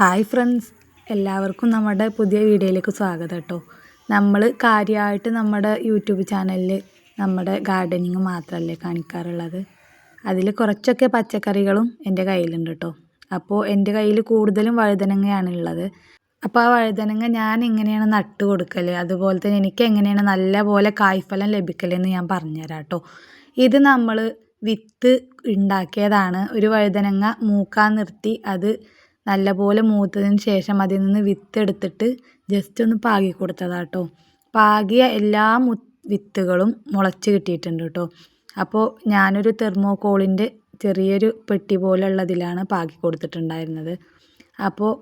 Hi friends. എല്ലാവർക്കും നമ്മുടെ പുതിയ വീഡിയോയിലേക്ക് സ്വാഗതം കേട്ടോ. നമ്മൾ കാര്യമായിട്ട് നമ്മുടെ യൂട്യൂബ് ചാനലിൽ നമ്മുടെ ഗാർഡനിങ് മാത്രമല്ലേ കാണിക്കാറുള്ളത്. അതിൽ കുറച്ചൊക്കെ പച്ചക്കറികളും എന്റെ കയ്യിലുണ്ട് കേട്ടോ. അപ്പോൾ എന്റെ കയ്യിൽ കൂടുതലും വഴുതനങ്ങയാണ് ഉള്ളത്. അപ്പോൾ ആ വഴുതനങ്ങ ഞാൻ എങ്ങനെയാണ് നട്ട് കൊടുക്കൽ അതുപോലെ തന്നെ എനിക്ക് എങ്ങനെയാണ് നല്ല പോലെ കായ്ഫലം ലഭിക്കലെന്ന് ഞാൻ പറഞ്ഞുതരാം കേട്ടോ. ഇത് നമ്മൾ വിത്ത് ഉണ്ടാക്കിയതാണ്. ഒരു വഴുതനങ്ങ മൂക്കാൻ നിർത്തി അത് നല്ലപോലെ മൂത്തതിന് ശേഷം അതിൽ നിന്ന് വിത്ത് എടുത്തിട്ട് ജസ്റ്റ് ഒന്ന് പാകി കൊടുത്തതാണ് കേട്ടോ പാകിയ എല്ലാ മു വിത്തുകളും മുളച്ച് കിട്ടിയിട്ടുണ്ട് കേട്ടോ അപ്പോൾ ഞാനൊരു തെർമോക്കോളിന്റെ ചെറിയൊരു പെട്ടി പോലുള്ളതിലാണ് പാകി കൊടുത്തിട്ടുണ്ടായിരുന്നത്. അപ്പോൾ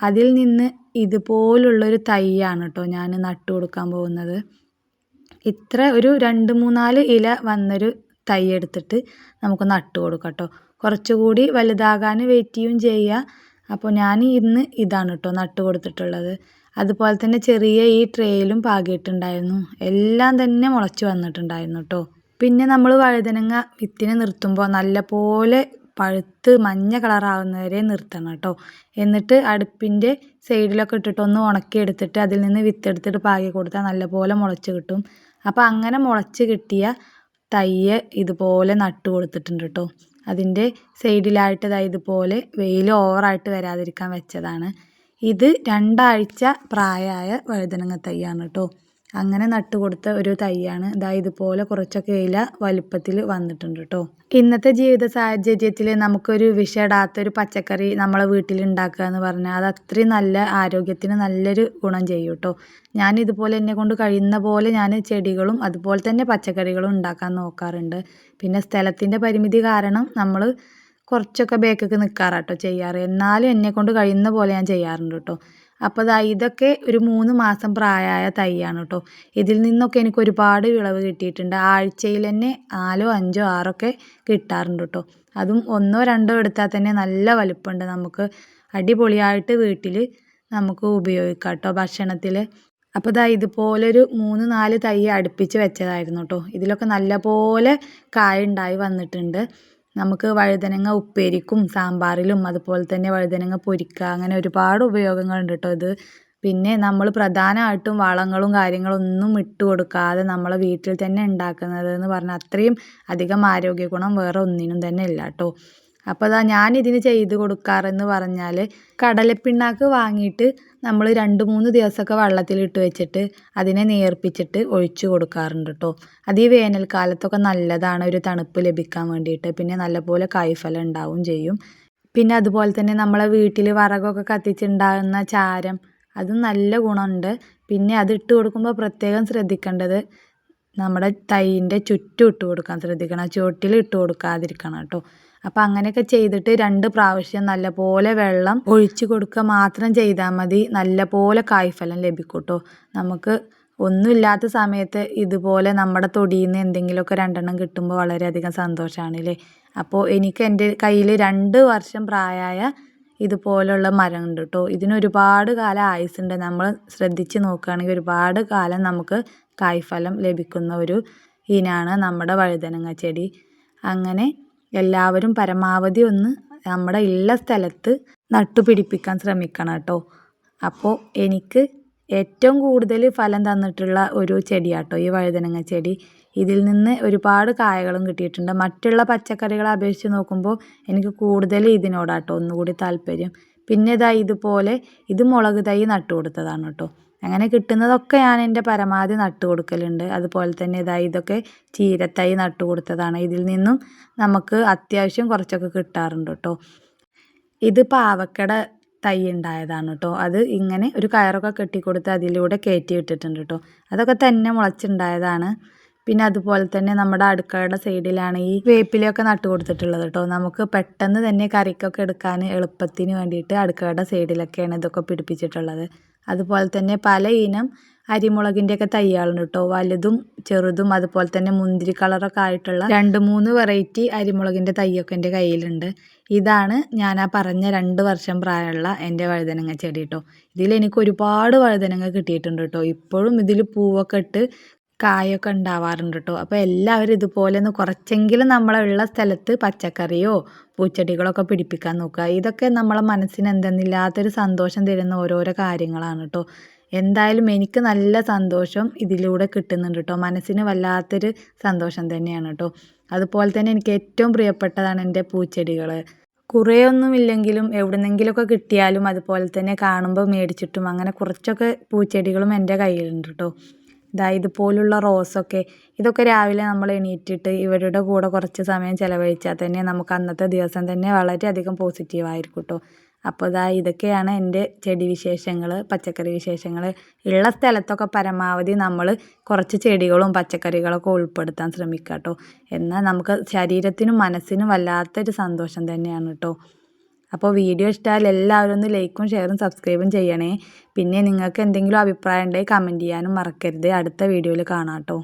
അതിൽ നിന്ന് ഇതുപോലുള്ളൊരു തൈയാണ് കേട്ടോ ഞാൻ നട്ടു കൊടുക്കാൻ പോകുന്നത്. ഇത്ര ഒരു രണ്ട് മൂന്നാൽ ഇല വന്നൊരു തൈ എടുത്തിട്ട് നമുക്ക് നട്ടു കൊടുക്കാം കേട്ടോ കുറച്ചുകൂടി വലുതാകാൻ വെയിറ്റ് ചെയ്യുകയും ചെയ്യുക അപ്പോൾ ഞാൻ ഇന്ന് ഇതാണ് കേട്ടോ നട്ടു കൊടുത്തിട്ടുള്ളത്. അതുപോലെ തന്നെ ചെറിയ ഈ ട്രേയിലും പാകിയിട്ടുണ്ടായിരുന്നു. എല്ലാം തന്നെ മുളച്ച് വന്നിട്ടുണ്ടായിരുന്നു കേട്ടോ പിന്നെ നമ്മൾ വഴുതനങ്ങ വിത്തിനെ നിർത്തുമ്പോൾ നല്ലപോലെ പഴുത്ത് മഞ്ഞ കളറാവുന്നവരെ നിർത്തണം കേട്ടോ എന്നിട്ട് അടുപ്പിന്റെ സൈഡിലൊക്കെ ഇട്ടിട്ട് ഒന്ന് ഉണക്കി എടുത്തിട്ട് അതിൽ നിന്ന് വിത്തെടുത്തിട്ട് പാകി കൊടുത്താൽ നല്ലപോലെ മുളച്ച് കിട്ടും. അപ്പോൾ അങ്ങനെ മുളച്ച് കിട്ടിയ തയ്യ് ഇതുപോലെ നട്ടു കൊടുത്തിട്ടുണ്ട് കേട്ടോ അതിന്റെ സൈഡിലായിട്ട് ദാ ഇതുപോലെ വെയിൽ ഓവറായിട്ട് വരാതിരിക്കാൻ വെച്ചതാണ്. ഇത് രണ്ടാഴ്ച പ്രായമായ വഴുതനങ്ങ തൈയാണ് കേട്ടോ. അങ്ങനെ നട്ടു കൊടുത്ത ഒരു തൈയാണ്. ഇതാ ഇതുപോലെ കുറച്ചൊക്കെ ഇല വലുപ്പത്തിൽ വന്നിട്ടുണ്ട് കേട്ടോ ഇന്നത്തെ ജീവിത സാഹചര്യത്തിൽ നമുക്കൊരു വിഷമിടാത്തൊരു പച്ചക്കറി നമ്മളെ വീട്ടിൽ ഉണ്ടാക്കുക എന്ന് പറഞ്ഞാൽ അത് അത്രയും നല്ല ആരോഗ്യത്തിന് നല്ലൊരു ഗുണം ചെയ്യും കേട്ടോ ഞാൻ ഇതുപോലെ എന്നെ കൊണ്ട് കഴിയുന്ന പോലെ ഞാൻ ചെടികളും അതുപോലെ തന്നെ പച്ചക്കറികളും ഉണ്ടാക്കാൻ നോക്കാറുണ്ട്. പിന്നെ സ്ഥലത്തിന്റെ പരിമിതി കാരണം നമ്മൾ കുറച്ചൊക്കെ ബേക്കൊക്കെ നിൽക്കാറാട്ടോ ചെയ്യാറ്. എന്നാലും എന്നെ കൊണ്ട് കഴിയുന്ന പോലെ ഞാൻ ചെയ്യാറുണ്ട് കേട്ടോ അപ്പോൾ ദാ ഇതൊക്കെ ഒരു മൂന്ന് മാസം പ്രായമായ തൈയാണ് കേട്ടോ ഇതിൽ നിന്നൊക്കെ എനിക്ക് ഒരുപാട് വിളവ് കിട്ടിയിട്ടുണ്ട്. ആഴ്ചയിൽ തന്നെ നാലോ അഞ്ചോ ആറൊക്കെ കിട്ടാറുണ്ട് കേട്ടോ അതും ഒന്നോ രണ്ടോ എടുത്താൽ തന്നെ നല്ല വലുപ്പമുണ്ട് നമുക്ക്. അടിപൊളിയായിട്ട് വീട്ടിൽ നമുക്ക് ഉപയോഗിക്കാം കേട്ടോ ഭക്ഷണത്തിൽ അപ്പോൾ ദാ ഇതുപോലൊരു മൂന്ന് നാല് തൈ അടുപ്പിച്ച് വെച്ചതായിരുന്നു കേട്ടോ ഇതിലൊക്കെ നല്ല പോലെ കായ ഉണ്ടായി വന്നിട്ടുണ്ട്. നമുക്ക് വഴുതനങ്ങ ഉപ്പേരിക്കും സാമ്പാറിലും അതുപോലെ തന്നെ വഴുതനങ്ങ പൊരിക്കുക അങ്ങനെ ഒരുപാട് ഉപയോഗങ്ങളുണ്ട് കേട്ടോ ഇത്. പിന്നെ നമ്മൾ പ്രധാനമായിട്ടും വളങ്ങളും കാര്യങ്ങളും ഒന്നും ഇട്ട് കൊടുക്കാതെ നമ്മളെ വീട്ടിൽ തന്നെ ഉണ്ടാക്കുന്നത് എന്ന് പറഞ്ഞാൽ അത്രയും അധികം ആരോഗ്യ ഗുണം വേറെ ഒന്നിനും തന്നെ ഇല്ല കേട്ടോ അപ്പോൾ അതാ ഞാനിതിന് ചെയ്ത് കൊടുക്കാറെന്ന് പറഞ്ഞാൽ കടലപ്പിണ്ണാക്ക് വാങ്ങിയിട്ട് നമ്മൾ രണ്ട് മൂന്ന് ദിവസമൊക്കെ വെള്ളത്തിലിട്ട് വെച്ചിട്ട് അതിനെ നേർപ്പിച്ചിട്ട് ഒഴിച്ചു കൊടുക്കാറുണ്ട് കേട്ടോ അത് ഈ വേനൽക്കാലത്തൊക്കെ നല്ലതാണ് ഒരു തണുപ്പ് ലഭിക്കാൻ വേണ്ടിയിട്ട്. പിന്നെ നല്ലപോലെ കായ്ഫലം ഉണ്ടാവും ചെയ്യും. പിന്നെ അതുപോലെ തന്നെ നമ്മളെ വീട്ടിൽ വിറകൊക്കെ കത്തിച്ചുണ്ടാകുന്ന ചാരം അതും നല്ല ഗുണമുണ്ട്. പിന്നെ അത് ഇട്ട് കൊടുക്കുമ്പോൾ പ്രത്യേകം ശ്രദ്ധിക്കേണ്ടത് നമ്മുടെ തൈന്റെ ചുറ്റും ഇട്ട് കൊടുക്കാൻ ശ്രദ്ധിക്കണം. ചുവട്ടിൽ ഇട്ട് കൊടുക്കാതിരിക്കണം കേട്ടോ അപ്പം അങ്ങനെയൊക്കെ ചെയ്തിട്ട് രണ്ട് പ്രാവശ്യം നല്ലപോലെ വെള്ളം ഒഴിച്ചു കൊടുക്കുക മാത്രം ചെയ്താൽ മതി. നല്ലപോലെ കായ്ഫലം ലഭിക്കൂട്ടോ. കേട്ടോ നമുക്ക് ഒന്നുമില്ലാത്ത സമയത്ത് ഇതുപോലെ നമ്മുടെ തൊടിയിൽ നിന്ന് എന്തെങ്കിലുമൊക്കെ രണ്ടെണ്ണം കിട്ടുമ്പോൾ വളരെയധികം സന്തോഷമാണ് അല്ലേ അപ്പോൾ എനിക്ക് എന്റെ കയ്യിൽ രണ്ട് വർഷം പ്രായമായ ഇതുപോലുള്ള മരം ഉണ്ട് കേട്ടോ. ഇതിന് ഒരുപാട് കാലം ആയുസ്സുണ്ട്. നമ്മൾ ശ്രദ്ധിച്ച് നോക്കുകയാണെങ്കിൽ ഒരുപാട് കാലം നമുക്ക് കായ്ഫലം ലഭിക്കുന്ന ഒരു ഇനാണ് നമ്മുടെ വഴുതനങ്ങ ചെടി. അങ്ങനെ എല്ലാവരും പരമാവധി ഒന്ന് നമ്മുടെ ഉള്ള സ്ഥലത്ത് നട്ടുപിടിപ്പിക്കാൻ ശ്രമിക്കണം കേട്ടോ. അപ്പോൾ എനിക്ക് ഏറ്റവും കൂടുതൽ ഫലം തന്നിട്ടുള്ള ഒരു ചെടിയാട്ടോ ഈ വഴുതനങ്ങ ചെടി. ഇതിൽ നിന്ന് ഒരുപാട് കായകളും കിട്ടിയിട്ടുണ്ട്. മറ്റുള്ള പച്ചക്കറികളെ അപേക്ഷിച്ച് നോക്കുമ്പോൾ എനിക്ക് കൂടുതൽ ഇതിനോടാട്ടോ ഒന്നുകൂടി താല്പര്യം. പിന്നെ ഇതാ ഇതുപോലെ ഇത് മുളക് തൈ നട്ടു കൊടുത്തതാണ് കേട്ടോ. അങ്ങനെ കിട്ടുന്നതൊക്കെ ഞാൻ എന്റെ പരമാവധി നട്ടു കൊടുക്കലുണ്ട്. അതുപോലെ തന്നെ ഇതാ ഇതൊക്കെ ചീരത്തൈ നട്ടു കൊടുത്തതാണ്. ഇതിൽ നിന്നും നമുക്ക് അത്യാവശ്യം കുറച്ചൊക്കെ കിട്ടാറുണ്ട് കേട്ടോ. ഇത് പാവക്കട തൈ ഉണ്ടായതാണ് കേട്ടോ. അത് ഇങ്ങനെ ഒരു കയറൊക്കെ കെട്ടിക്കൊടുത്ത് അതിലൂടെ കയറ്റി ഇട്ടിട്ടുണ്ട് കേട്ടോ. അതൊക്കെ തന്നെ മുളച്ചുണ്ടായതാണ്. പിന്നെ അതുപോലെ തന്നെ നമ്മുടെ അടുക്കളയുടെ സൈഡിലാണ് ഈ വേപ്പിലയൊക്കെ നട്ടു കൊടുത്തിട്ടുള്ളത് കേട്ടോ. നമുക്ക് പെട്ടെന്ന് തന്നെ കറിക്കൊക്കെ എടുക്കാൻ എളുപ്പത്തിന് വേണ്ടിയിട്ട് അടുക്കളയുടെ സൈഡിലൊക്കെയാണ് ഇതൊക്കെ പിടിപ്പിച്ചിട്ടുള്ളത്. അതുപോലെ തന്നെ പല ഇനം അരിമുളകിന്റെയൊക്കെ തയ്യാളുണ്ട് കേട്ടോ. വലുതും ചെറുതും അതുപോലെ തന്നെ മുന്തിരി കളറൊക്കെ ആയിട്ടുള്ള രണ്ട് മൂന്ന് വെറൈറ്റി അരിമുളകിന്റെ തൈയൊക്കെ എന്റെ കയ്യിലുണ്ട്. ഇതാണ് ഞാൻ ആ പറഞ്ഞ രണ്ട് വർഷം പ്രായമുള്ള എന്റെ വഴുതനങ്ങ ചെടി കേട്ടോ. ഇതിൽ എനിക്ക് ഒരുപാട് വഴുതനങ്ങ കിട്ടിയിട്ടുണ്ട് കേട്ടോ. ഇപ്പോഴും ഇതിൽ പൂവൊക്കെ ഇട്ട് കായൊക്കെ ഉണ്ടാവാറുണ്ട് കേട്ടോ അപ്പോൾ എല്ലാവരും ഇതുപോലെ ഒന്ന് കുറച്ചെങ്കിലും നമ്മളുള്ള സ്ഥലത്ത് പച്ചക്കറിയോ പൂച്ചെടികളൊക്കെ പിടിപ്പിക്കാൻ നോക്കുക. ഇതൊക്കെ നമ്മളെ മനസ്സിന് എന്തെന്നില്ലാത്തൊരു സന്തോഷം തരുന്ന ഓരോരോ കാര്യങ്ങളാണ് കേട്ടോ എന്തായാലും എനിക്ക് നല്ല സന്തോഷം ഇതിലൂടെ കിട്ടുന്നുണ്ട് കേട്ടോ മനസ്സിന് വല്ലാത്തൊരു സന്തോഷം തന്നെയാണ് കേട്ടോ അതുപോലെ തന്നെ എനിക്ക് ഏറ്റവും പ്രിയപ്പെട്ടതാണ് എന്റെ പൂച്ചെടികൾ കുറേയൊന്നുമില്ലെങ്കിലും എവിടുന്നെങ്കിലുമൊക്കെ കിട്ടിയാലും അതുപോലെ തന്നെ കാണുമ്പോൾ മേടിച്ചിട്ടും അങ്ങനെ കുറച്ചൊക്കെ പൂച്ചെടികളും എന്റെ കയ്യിലുണ്ട് കേട്ടോ ഇതാ ഇതുപോലുള്ള റോസൊക്കെ ഇതൊക്കെ രാവിലെ നമ്മൾ എണീറ്റിട്ട് ഇവരുടെ കൂടെ കുറച്ച് സമയം ചിലവഴിച്ചാൽ തന്നെ നമുക്ക് അന്നത്തെ ദിവസം തന്നെ വളരെയധികം പോസിറ്റീവായിരിക്കും കേട്ടോ അപ്പോൾ ഇതാ ഇതൊക്കെയാണ് എന്റെ ചെടി വിശേഷങ്ങൾ പച്ചക്കറി വിശേഷങ്ങൾ. ഉള്ള സ്ഥലത്തൊക്കെ പരമാവധി നമ്മൾ കുറച്ച് ചെടികളും പച്ചക്കറികളൊക്കെ ഉൾപ്പെടുത്താൻ ശ്രമിക്കുക കേട്ടോ എന്നാൽ നമുക്ക് ശരീരത്തിനും മനസ്സിനും വല്ലാത്തൊരു സന്തോഷം തന്നെയാണ് കേട്ടോ അപ്പോൾ വീഡിയോ ഇഷ്ടമായാൽ എല്ലാവരും ഒന്ന് ലൈക്കും ഷെയറും സബ്സ്ക്രൈബും ചെയ്യണേ. പിന്നെ നിങ്ങൾക്ക് എന്തെങ്കിലും അഭിപ്രായം ഉണ്ടെങ്കിൽ കമന്റ് ചെയ്യാനും മറക്കരുത്. അടുത്ത വീഡിയോയിൽ കാണാം കേട്ടോ.